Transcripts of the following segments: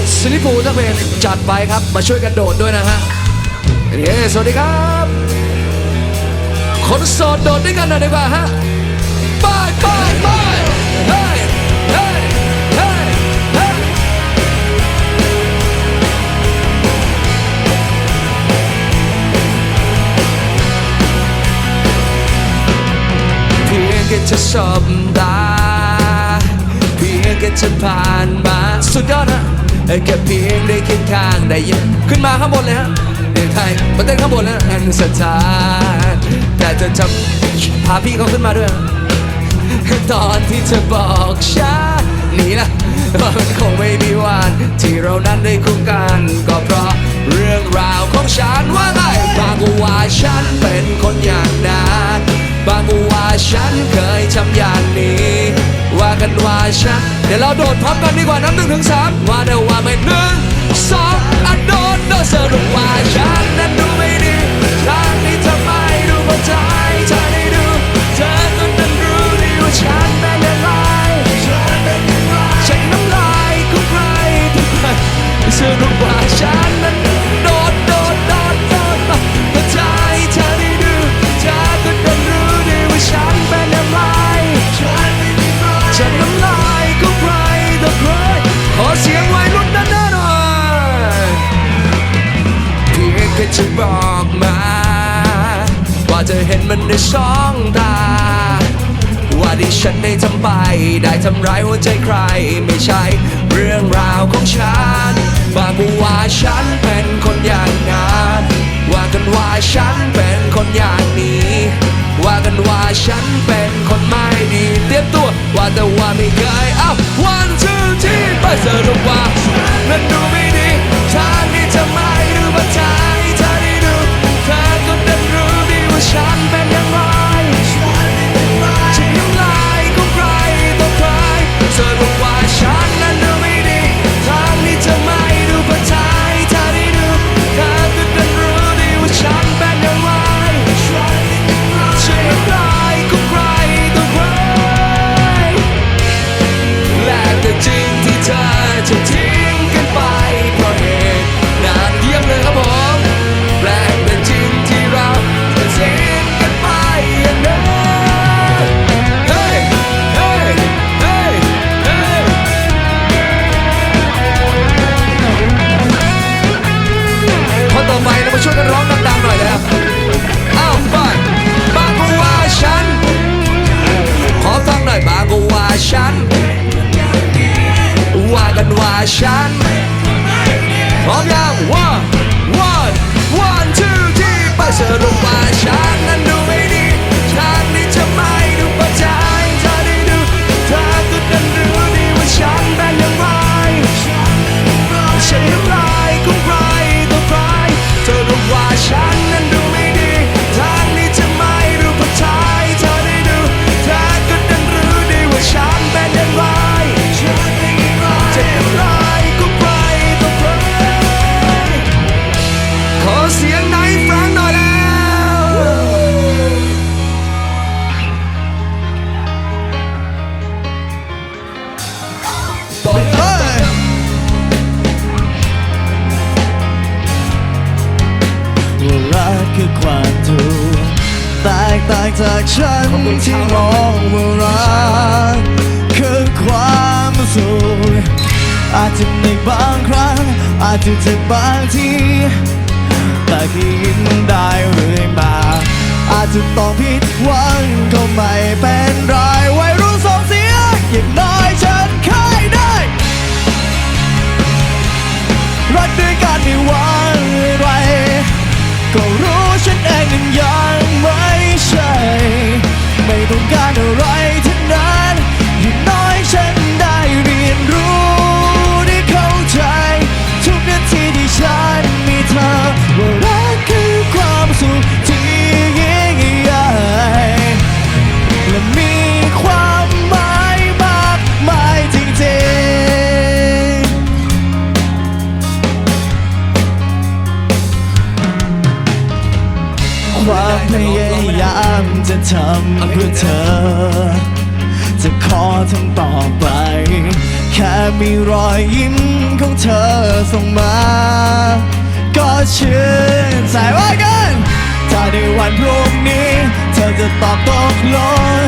ก็บอกขอสลิปปูสักเพลงจัดไปครับมาช่วยกันโดดด้วยนะฮะเย้สวัสดีครับ คนโสดโดดด้วยกันหน่อยดีกว่าฮะไปไปไปเฮ้ยเฮ้ยเฮ้ยเฮ้ยเพียงแค่จะสบตาเพียงแค่จะผ่านมาสุดยอดนะ แค่เพียงได้คิดข้างได้ยินขึ้นมาข้างบนเลยฮะเด็กไทยมาเต้นข้างบนแล้วแห่งสถานแต่เธอจำพาพี่เขาขึ้นมาด้วย ตอนที่เธอบอกฉันนี่นะว่ามันคงไม่มีวัน ที่เรานั้นได้คู่กัน ก็เพราะเรื่องราวของฉันว่าไงบางว่าฉันเป็นคนอย่างนั้น บางก็ว่าฉันเคยทำอย่างนี้ ว่ากันว่าฉัน เดี๋ยวเราโดดพร้อมกันดีกว่านับหนึ่งถึงสามว่าแต่ว่าไม่หนึ่งสองอันโดดโดดสรุปว่าฉันนั้นดูไม่ดีทางนี้ทำไมดูเข้าใจเธอได้ดูเธอก็นั้นรู้ดีว่าฉันเป็นอย่างไรฉันเป็นอย่างไรฉันน้ำลายของใครทุกใครสรุปว่าฉันนั้น เห็นมันในสองตา ว่าที่ฉันได้ทำไป ได้ทำร้ายหัวใจใคร ไม่ใช่เรื่องราวของฉัน บางก็ว่าฉันเป็นคนอย่างนั้นว่ากันว่าฉันเป็นคนอย่างนี้ ว่ากันว่าฉันเป็นคนไม่ดี เตรียมตัวว่าแต่ว่าไม่เคยเอ้า one two three ไปสรุปว่านั้นดูไม่ดีทางนี้ทำไมดูบันทายเธอได้ดูเธอก็ดันรู้ดีว่าฉัน สรุปว่ แต่ยิ้มได้เรื่อยมา อาจจะต้องผิดหวังก็ไม่เป็นไรไว้รุ่นสองเสียอย่างน้อยฉันเคยได้ รักด้วยกันไม่หวังอะไรก็รู้ ทำเพื่อเธอ จะขอทำต่อไป แค่มีรอยยิ้มของเธอส่งมา ก็ชื่นใจว่ากันถ้าในวันพรุ่งนี้ เธอจะตอบตกลง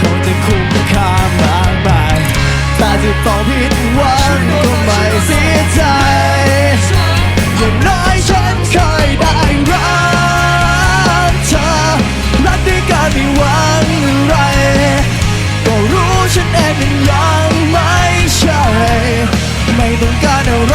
คงจะคุ้มค่ามากมายถ้าจะต้องผิดหวังก็ไม่เสียใจอย่างน้อยฉันเคย การไม่หวังอะไร ก็รู้ฉันเองนั้นยังไม่ใช่ ไม่ต้องการอะไร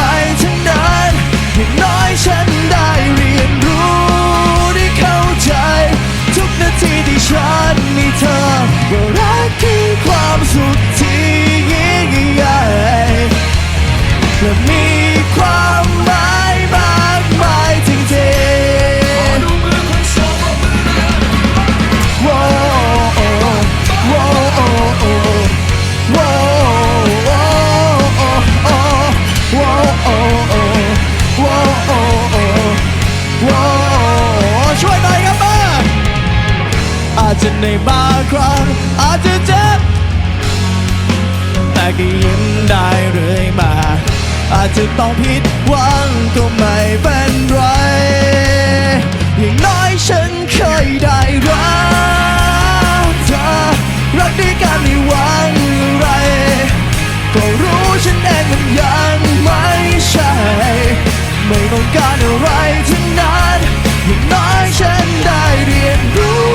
จะต้องผิดหวังก็ไม่เป็นไร อย่างน้อยฉันเคยได้รักเธอรักด้วยการไม่หวังอะไร ก็รู้ฉันเองมันยังไม่ใช่ ไม่ต้องการอะไรทั้งนั้นอย่างน้อยฉันได้เรียนรู้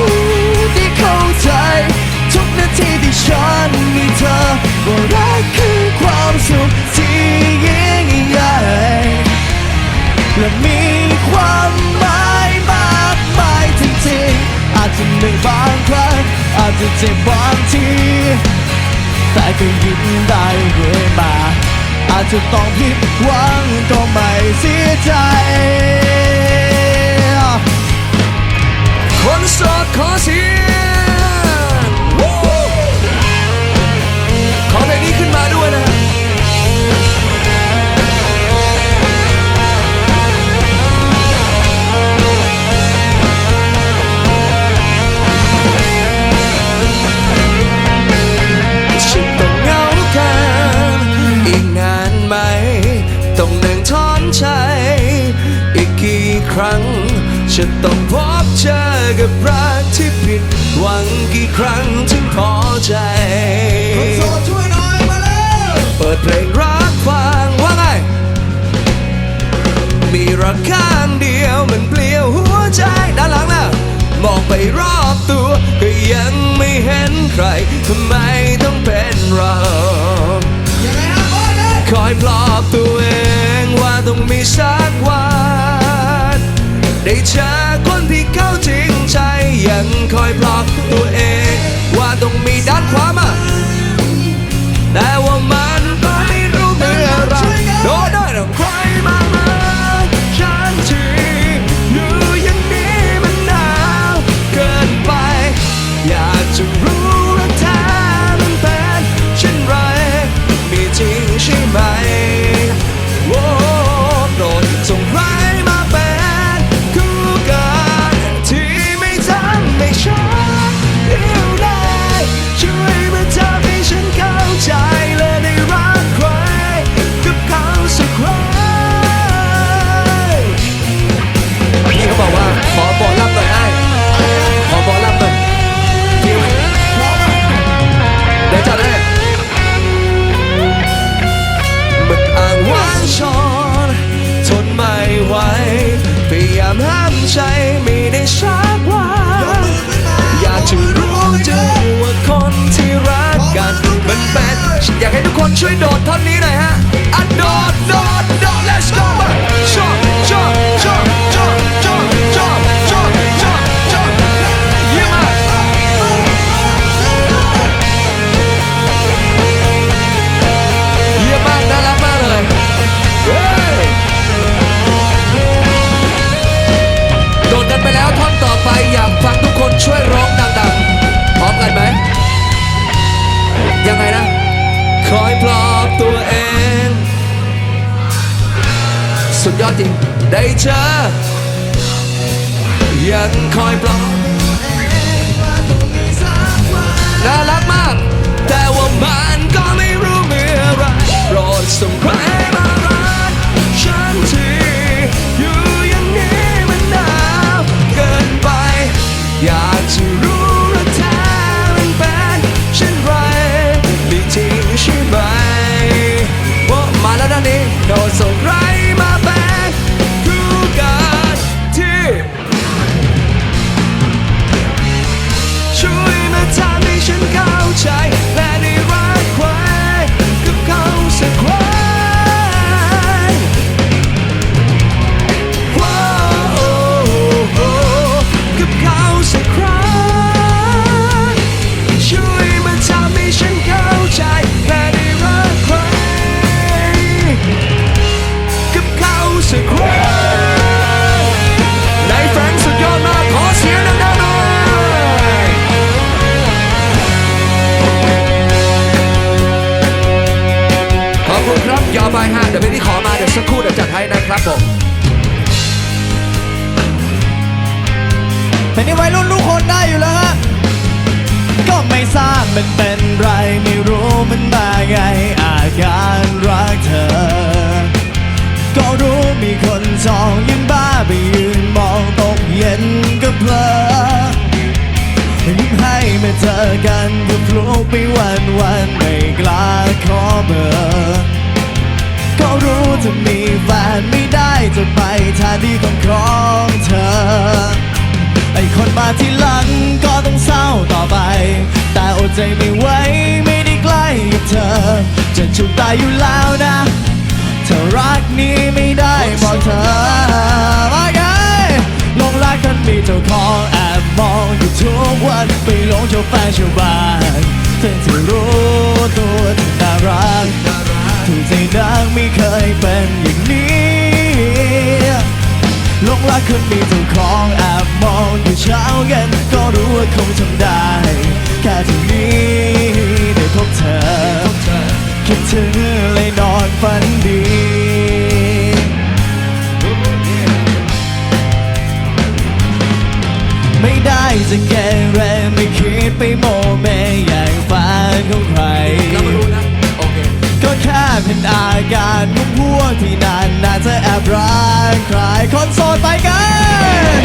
ที่เข้าใจ ทุกนาทีที่ฉันมีเธอว่ารักคือ จะเจ็บบางทีแต่ก็ยิ้มได้เรื่อยมา อาจจะต้องผิดหวังก็ไม่เสียใจ คนโสดขอเสีย ครั้ง ฉันต้องพบเจอกับรักที่ผิดหวังกี่ครั้งถึงพอใจช่วยหน่อยมาแล้วเปิดเพลงรักฟังว่าไง มีรักข้างเดียวมันเปลี่ยวหัวใจด้านหลังน่ะมองไปรอบตัวก็ยังไม่เห็นใครทำไมต้องเป็นเราคอยปลอบตัวเองว่าต้องมีสักวัน ได้เจอคนที่เข้าจริงใจยังคอยปลอบตัวเอง ว่าต้องมีด้านความาแต่ว่า อยากให้ทุกคนช่วยโดดท่อนนี้หน่อยฮะ ยอยห้าเดี๋ยวพี่ที่ขอมาเดี๋ยวสักครู่เดี๋ยวจัดให้นะครับผมแต่นี่วัยรุ่นทุกคนได้อยู่แล้วฮะก็ไม่ทราบมันเป็นไรไม่รู้มันมาไงอาการรักเธอ ก็รู้มีคนจองยิ้มบ้าไปยืนมองตกเย็นก็เพลอยิ้มให้เมื่อเจอกันก็ฟลุกไปวันวันไม่กล้าขอเบอร์ ก็รู้จะมีแฟนไม่ได้จะไปทางดีของของเธอ ไอคนมาที่หลังก็ต้องเศร้าต่อไป แต่อดใจไม่ไหวไม่ได้ใกล้กับเธอ จะจุกตายอยู่แล้วนะ เธอรักนี้ไม่ได้บอกเธอว่าไงลงรักกันมีเจ้าของแอบมองอยู่ทุกวันไปหลงเจ้าแฟนชาวบ้าน รักคนมีเจ้าของแอบมองอยู่เช้าเย็นก็รู้ว่าคงทำได้ แค่ที่นี้ได้พบเธอ คิดถึงเลยนอนฝันดีไม่ได้จะแกเรไม่คิดไปโมเมอย่างแฟนของใคร แค่เป็นอาการของพวกที่นานน่าจะแอบรักใครคนโสดไปกัน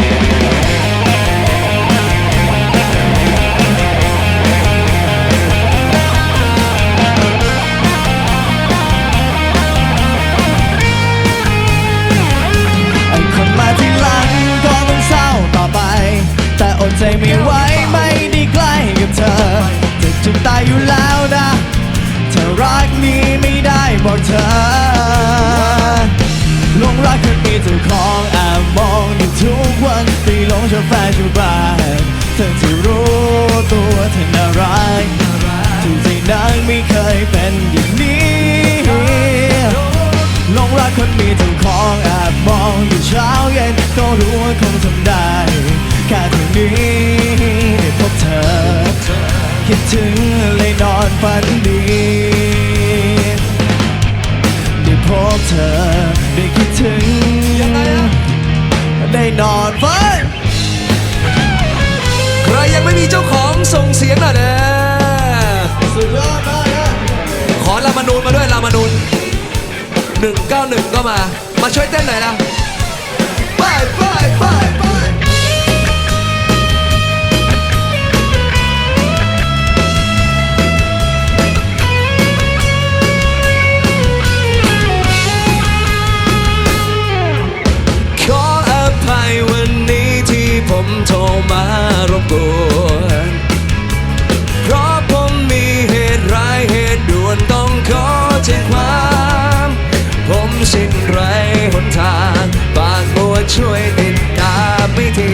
สียงหน่อยนะสุดยอดมากนะขอรามานูนมาด้วยรามานูน191 ก็มา มาช่วยเต้นหน่อยนะไปไป สิ้นไรหนทางบางบัวช่วยติดตามไม่ที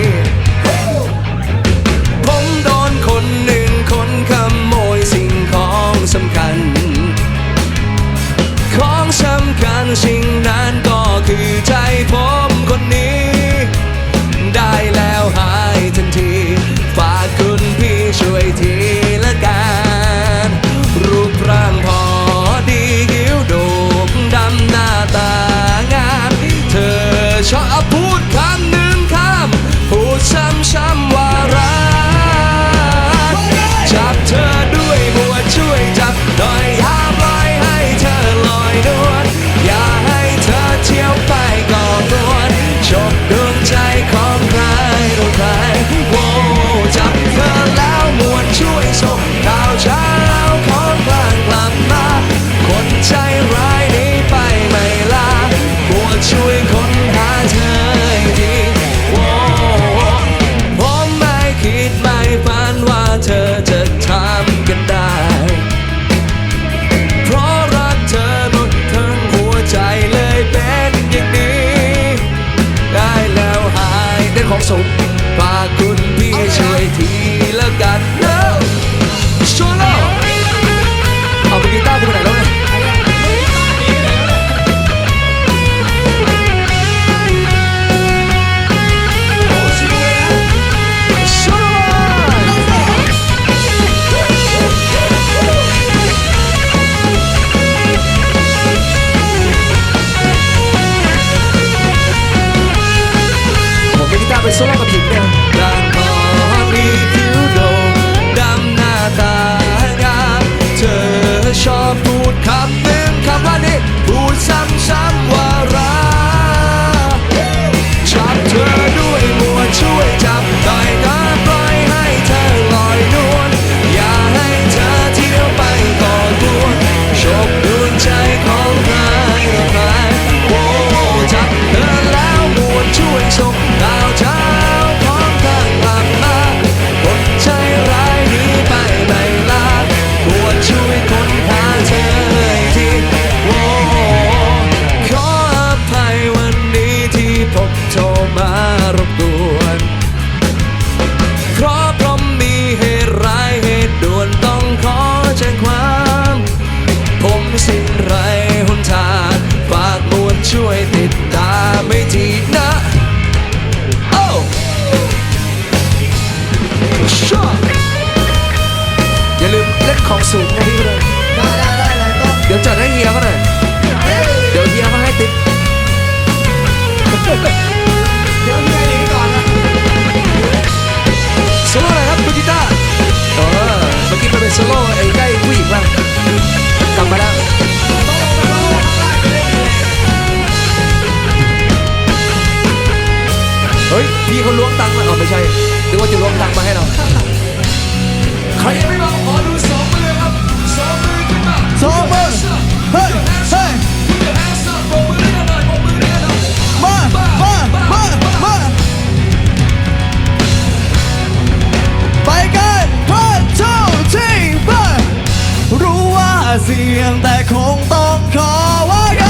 พียงแต่คงต้องขอว่าไง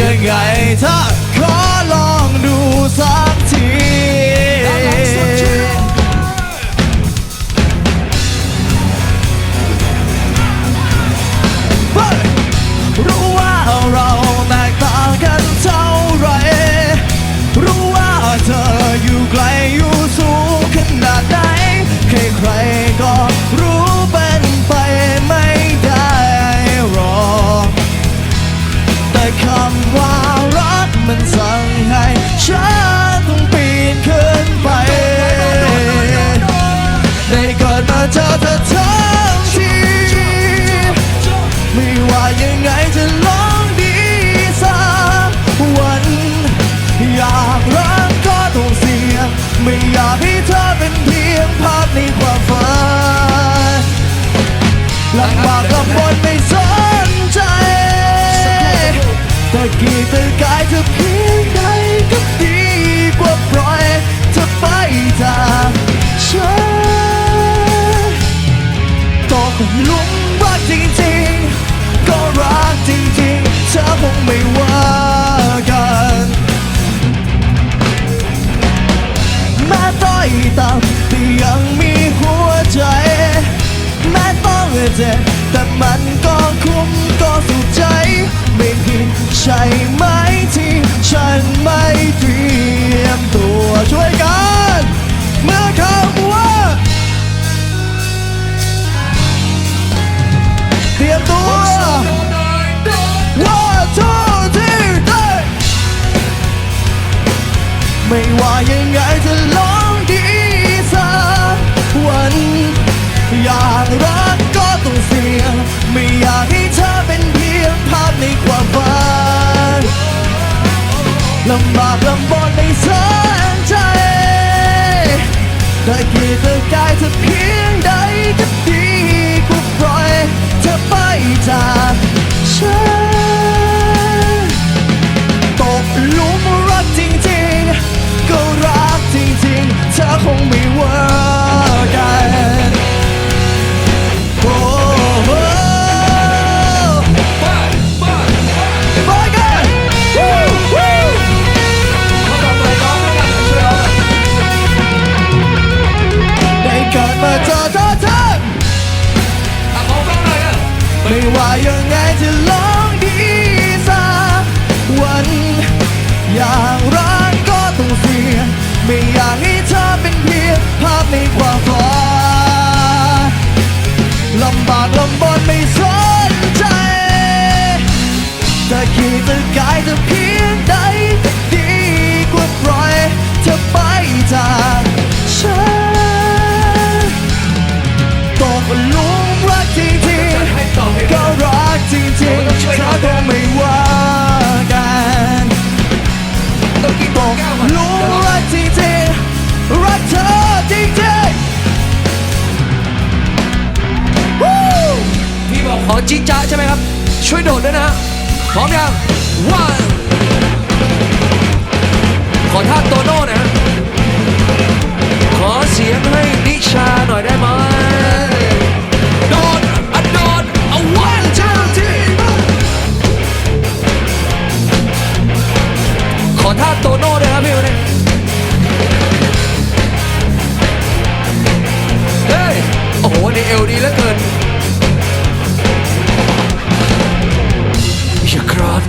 ยังไงถ้า 着的。 ใช่ไหมที่ฉันไม่เตรียมตัวช่วยกัน เมื่อคำว่า เตรียมตัวว่า two three ด้ไม่ว่ายังไงจะลองดีสักวัน อยากรักก็ต้องเสี่ยง ไม่อยากให้ ลำบากลำบนในแสนใจได้กี่ตะกายเธอเพียงใดก็ดีกูปล่อยเธอไปจากฉันตกหลุมรักจริงๆ ก็รักจริงๆ เธอคงไม่ ช่的呢，旁边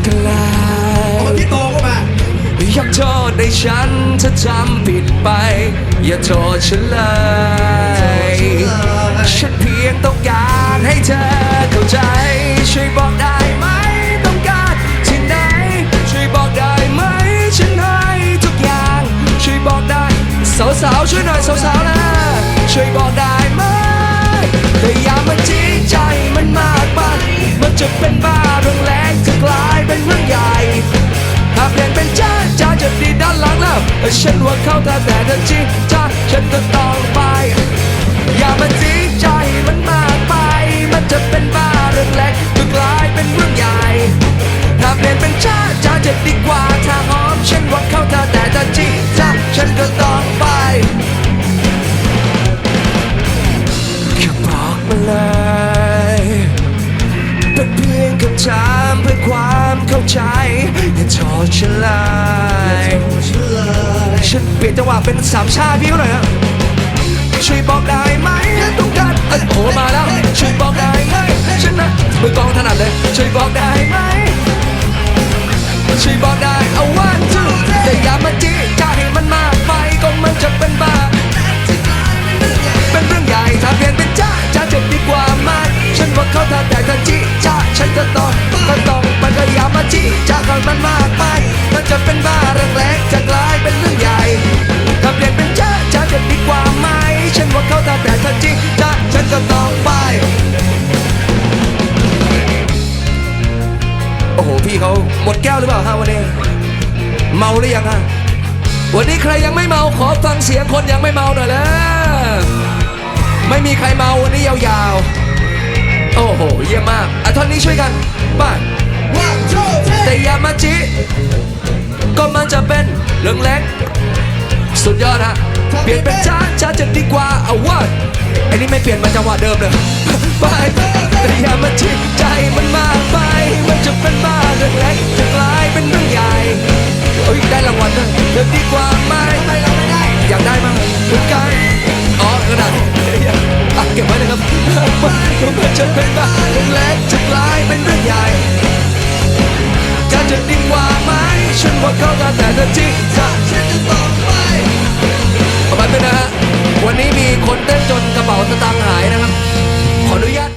กลเอามาที่โตเข้ามา ยกโทษในฉันถ้าทำผิดไป อย่าโทษฉันเลย ฉันเพียงต้องการให้เธอเข้าใจ ช่วยบอกได้ไหม ต้องการที่ไหน ช่วยบอกได้ไหม ฉันให้ทุกอย่าง ช่วยบอกได้ สาวๆช่วยหน่อยสาวๆนะช่วยบอกได้ไหม มาชี้ใจมันมากไปมันจะเป็นบ้าเรื่องแรงจะกลายเป็นเรื่องใหญ่ถ้าเปลี่ยนเป็นจ้าจ้าจะดีด้านหลังแล้วฉันว่าเขาแต่แต่ถ้าชี้จ้าฉันก็ต้องไป อย่ามาชี้ใจมันมากไป มันจะเป็นบ้าเรื่องเล็กจะกลายเป็นเรื่องใหญ่ถ้าเปลี่ยนเป็นจ้าจ้าจะดีกว่าถ้าหอมฉันว่าเขาแต่แต่ถ้าชี้จ้าฉันก็ต้องไป บอกมาเลยเป็นเพียงคำถามเพื่อความเข้าใจ อย่าโทษฉันเลยฉันเปลี่ยนจังหวะเป็นสามชาพี่เขาหน่อยฮะช่วยบอกได้ไหมต้องการเอ้โอ้มาแล้วช่วยบอกได้ไหมฉันนะมือกองถนัดเลยช่วยบอกได้ไหมช่วยบอกได้เอาวันจูแต่อย่ามาจีใจให้มันมากไปก็มันจะเป็นบ้าเป็นเรื่องใหญ่ถ้าเปลี่ยนเป็นจ้า จ้าจะดีกว่าไหมฉันว่าเขาถ้าแต่ทันจีจ้าฉันก็ต้องก็ต้องมันก็อย่ามาจีจ้าก่อนมันมากไปมันจะเป็นบ้าเรื่องเล็กจะกลายเป็นเรื่องใหญ่ถ้าเปลี่ยนเป็นจ้าจ้าจะดีกว่าไหมฉันว่าเขาถ้าแต่ทันจีจ้าฉันก็ต้องไปโอ้โหพี่เขาหมดแก้วหรือเปล่าฮะวันนี้เมาหรือยังฮะวันนี้ใครยังไม่เมาขอฟังเสียงคนยังไม่เมาหน่อยแล้ว ไม่มีใครเมาวันนี้ยาวๆ โอ้โห เยี่ยมมากอะท่อนนี้ช่วยกันบ้านแต่อย่ามาจิก็มันจะเป็นเรื่องเล็ก สุดยอดฮะ เปลี่ยนเป็นจ้าจ้าจะดีกว่าเอาว่าไอ้นี่ไม่เปลี่ยนมาจังหวะเดิมเลยไปแต่อย่ามาจิใจมันมากไป มันจะเป็นบ้าเรื่องเล็กจะกลายเป็นเรื่องใหญ่เฮ้ยได้รางวัลด้วยเดินดีกว่าไหมอยากได้มั้งเหมือนกันอ๋อก ระดาษอะเก็บไว้เลยครับมันจะเป็นบ้าเรื่องเล็กจะกลายเป็นเรื่องใหญ่จะจะดีกว่าไหมฉันว่าเขาแต่แต่เธอจริงจะฉันจะต่องไปประมาณนี้นะฮะวันนี้มีคนเต้นจนกระเป๋าสตางค์หายนะครับขออนุญาต